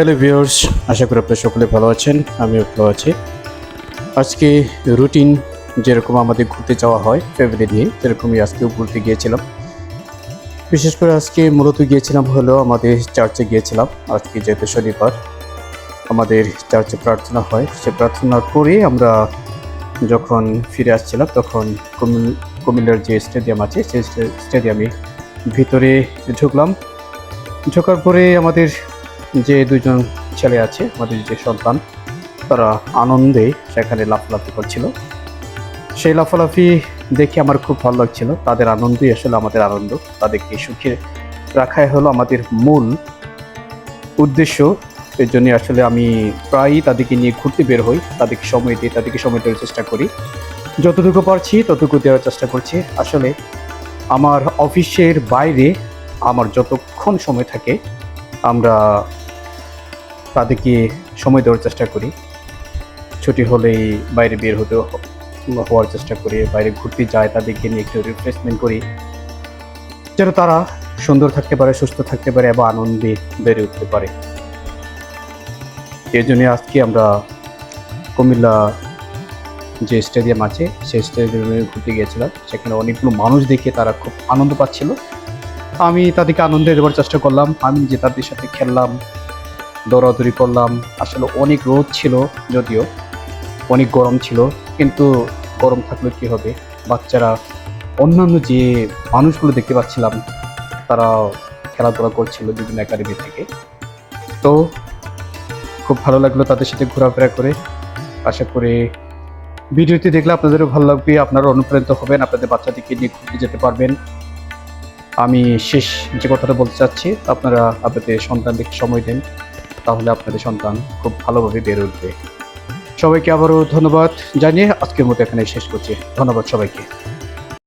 Hello viewers আশা করি আপনারা সকলে ভালো আছেন, আমিও ভালো আছি। আজকে রুটিন যেরকম আমাদের ঘুরতে যাওয়া হয় ফ্যামিলি নিয়ে, সেরকমই আজকেও ঘুরতে গিয়েছিলাম। বিশেষ করে আজকে মূলত গিয়েছিলাম হলো আমাদের চার্চে গিয়েছিলাম, আজকে যেহেতু শনিবার, আমাদের চার্চে প্রার্থনা হয়। সে প্রার্থনা করে আমরা যখন ফিরে আসছিলাম, তখন কুমিল, কুমিল্লার যে স্টেডিয়াম আছে, সেই স্টেডিয়ামে ভিতরে ঢুকলাম। ঢোকার পরে আমাদের যে দুজন ছেলে আছে, আমাদের যে সন্তান, তারা আনন্দে সেখানে লাফালাফি করছিল। সেই লাফালাফি দেখে আমার খুব ভালো লাগছিল। তাদের আনন্দই আসলে আমাদের আনন্দ। তাদেরকে সুখে রাখাই হলো আমাদের মূল উদ্দেশ্য। এর জন্য আসলে আমি প্রায়ই তাদেরকে নিয়ে ঘুরতে বের হই, তাদেরকে সময় দিই, তাদেরকে সময় দেওয়ার চেষ্টা করি। যতটুকু পারছি, ততটুকু দেওয়ার চেষ্টা করছি। আসলে আমার অফিসের বাইরে আমার যতক্ষণ সময় থাকে আমরা তাদেরকে সময় দেওয়ার চেষ্টা করি। ছুটি হলেই বাইরে বের হতে হওয়ার চেষ্টা করি, বাইরে ঘুরতে যায় তাদেরকে নিয়ে একটু রিফ্রেশমেন্ট করি। যেন তারা সুন্দর থাকতে পারে, সুস্থ থাকতে পারে এবং আনন্দে বেড়ে উঠতে পারে। এই জন্য আজকে আমরা কুমিল্লা যে স্টেডিয়াম আছে, সেই স্টেডিয়ামে ঘুরতে গিয়েছিলাম। সেখানে অনেকগুলো মানুষ দেখে তারা খুব আনন্দ পাচ্ছিল। আমি তাদেরকে আনন্দ দেওয়ার চেষ্টা করলাম। আমি যে তাদের সাথে খেললাম, দৌড়াদৌড়ি করলাম। আসলে অনেক রোদ ছিল যদিও, অনেক গরম ছিল। কিন্তু গরম থাকলে কি হবে? বাচ্চারা, অন্যান্য যে মানুষগুলো দেখতে পাচ্ছিলাম, তারা খেলাধুলা করছিল বিভিন্ন একাডেমি থেকে। তো খুব ভালো লাগল তাদের সাথে ঘোরাফেরা করে। আশা করি ভিডিওটি দেখলে আপনাদেরও ভালো লাগবে আপনারা অনুপ্রাণিত হবেন, আপনাদের বাচ্চাদেরকে নিয়ে ঘুরতে যেতে পারবেন। আমি শেষ যে কথাটা বলতে চাচ্ছি, আপনারা আপনাদের সন্তানদেরকে সময় দেন, তাহলে আপনাদের সন্তান খুব ভালোভাবে বেড়ে উঠবে। সবাইকে আবারও ধন্যবাদ জানিয়ে আজকের মতো এখানে শেষ করছি। ধন্যবাদ সবাইকে।